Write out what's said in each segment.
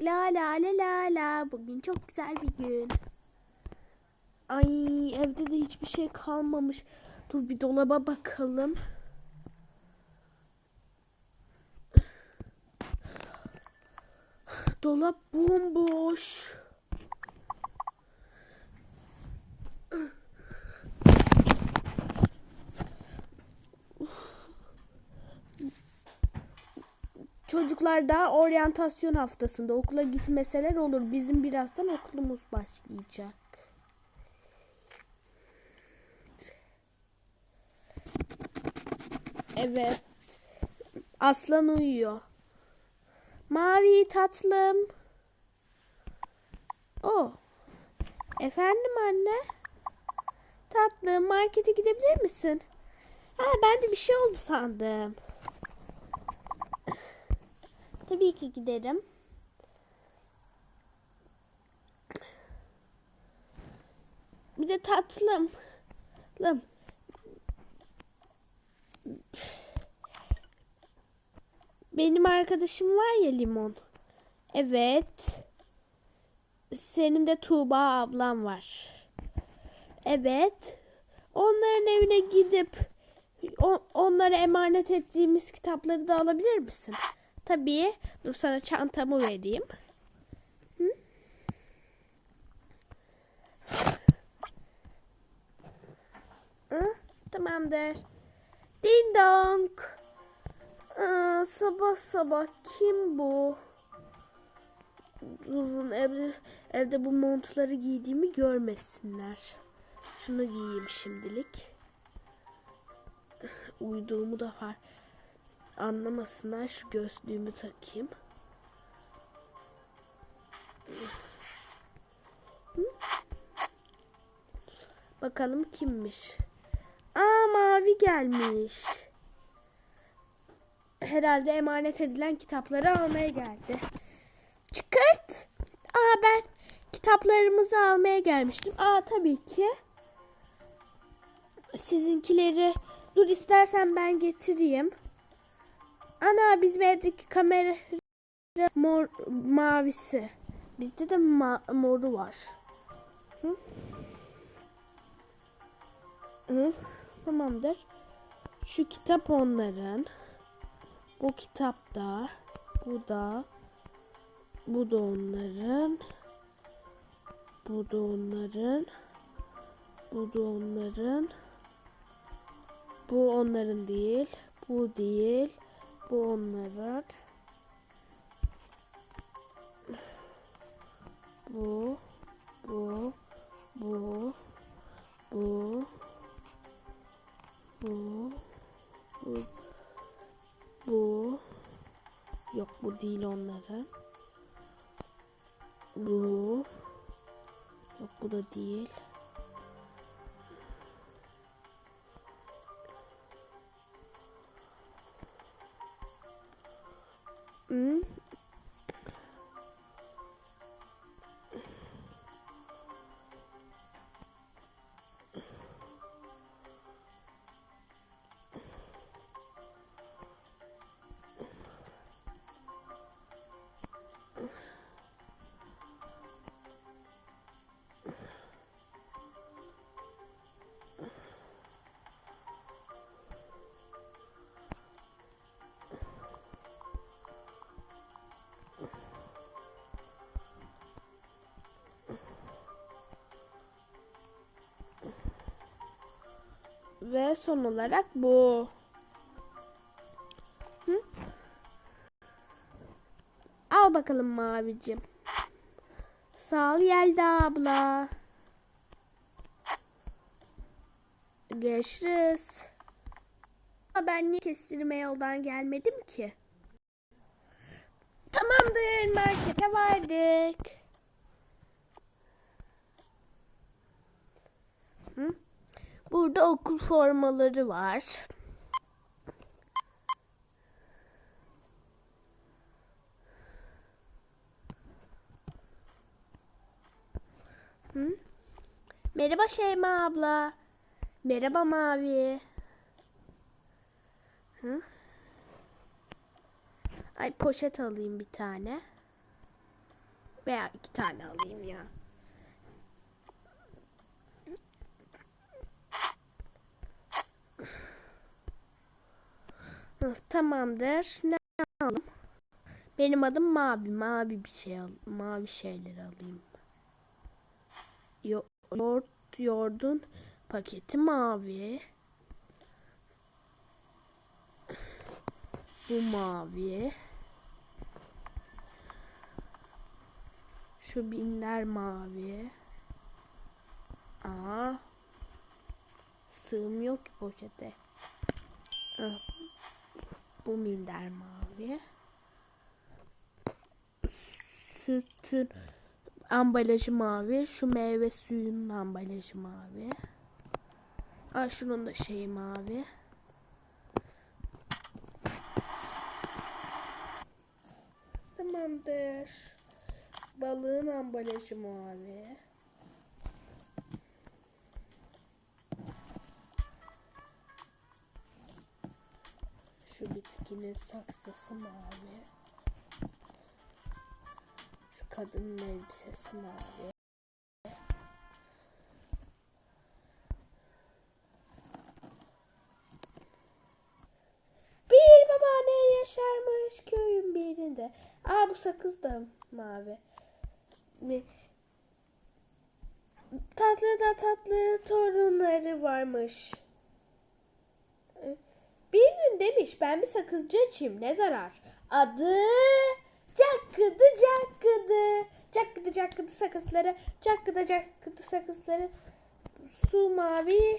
La la la la la. Bugün çok güzel bir gün. Ay evde de hiçbir şey kalmamış. Dur bir dolaba bakalım. Dolap bomboş. Çocuklar da oryantasyon haftasında okula gitmeseler olur. Bizim birazdan okulumuz başlayacak. Evet. Aslan uyuyor. Mavi tatlım. O. Efendim anne? Tatlım markete gidebilir misin? Ha ben de bir şey oldu sandım. Tabii ki giderim. Bir de tatlım. Tatlım. Benim arkadaşım var ya Limon. Evet. Senin de Tuğba ablam var. Evet. Onların evine gidip onlara emanet ettiğimiz kitapları da alabilir misin? Tabii. Dur sana çantamı vereyim. Hı? Hı? Tamamdır. Ding dong. Aa, sabah sabah kim bu? Durun evde, evde bu montları giydiğimi görmesinler. Şunu giyeyim şimdilik. Uyuduğumu da var. Anlamasınlar şu gözlüğümü takayım. Bakalım kimmiş? Aa mavi gelmiş. Herhalde emanet edilen kitapları almaya geldi. Çıkart. Aa ben kitaplarımızı almaya gelmiştim. Aa tabii ki. Sizinkileri dur istersen ben getireyim. Ana bizim evdeki kamera mor mavisi. Bizde de ma- moru var. Hı? Hı, tamamdır. Şu kitap onların. Bu kitap da. Bu da. Bu da onların. Bu da onların. Bu da onların. Bu onların değil. Bu değil. Bu onların. Bu. Bu. Bu. Bu. Bu. Bu. Bu. Yok bu değil onların. Bu. Yok bu da değil. Ve son olarak bu. Hı? Al bakalım mavicim. Sağ ol Yelda abla. Görüşürüz. Ama Ben niye kestirme yoldan gelmedim ki? Tamamdır markete vardık. Hı? Burada okul formaları var. Hı? Merhaba Şeyma abla. Merhaba Mavi. Hı? Ay poşet alayım bir tane. Veya iki tane alayım ya. Tamamdır. Ne alalım? Benim adım Mavi. Mavi bir şey al. Mavi şeyleri alayım. Yo yoğurt, yoğurdun paketi mavi. Bu mavi. Şu binler mavi. Aa. Sığmıyor ki poşete. Ah, Bu minder mavi. Sütün ambalajı mavi. Şu meyve suyunun ambalajı mavi. Aa, şunun da şeyi mavi. Tamamdır. Balığın ambalajı mavi. Şu bitkinin saksısı mavi. Şu kadının elbisesi mavi. Bir babaanne yaşarmış köyün birinde. Aa bu sakız da mavi. Mi- Tatlı da tatlı torunları varmış. Bir gün demiş ben bir sakızcı açayım ne zarar. Adı Cakkıdı Cakkıdı. Cakkıdı Cakkıdı sakızları. Cakkıdı Cakkıdı sakızları. Su mavi.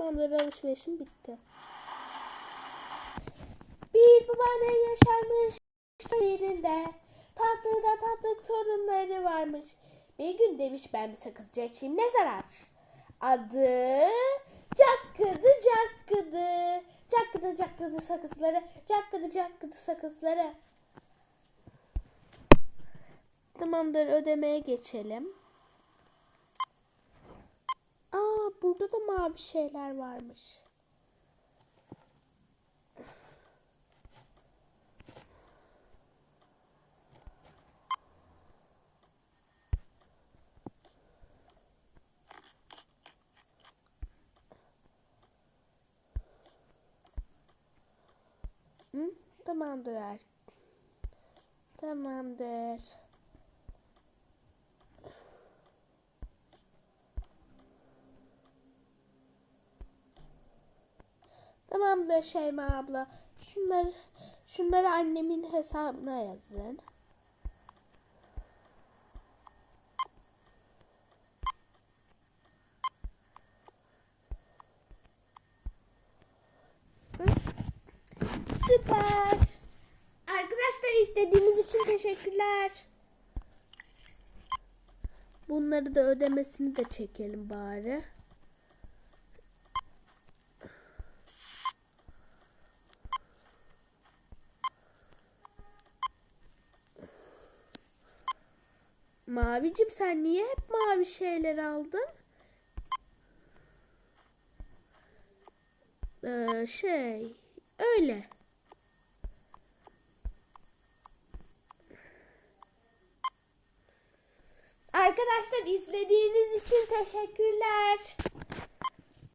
Tamamdır alışverişim bitti. Bir babaanne yaşarmış yerinde. Tatlı da tatlı torunları varmış. Bir gün demiş ben bir sakızcı açayım ne zarar. Adı Cakkıdı Cakkıdı. Cakkıdı Cakkıdı sakızları. Cakkıdı Cakkıdı sakızları. Tamamdır ödemeye geçelim. Burada da mavi şeyler varmış. Tamamdır. Tamamdır. Tamamdır Şeyma abla. Şunları şunları annemin hesabına yazın. Süper. Arkadaşlar istediğiniz için teşekkürler. Bunları da ödemesini de çekelim bari. Mavicim sen niye hep mavi şeyler aldın? Ee, şey öyle. Arkadaşlar izlediğiniz için teşekkürler.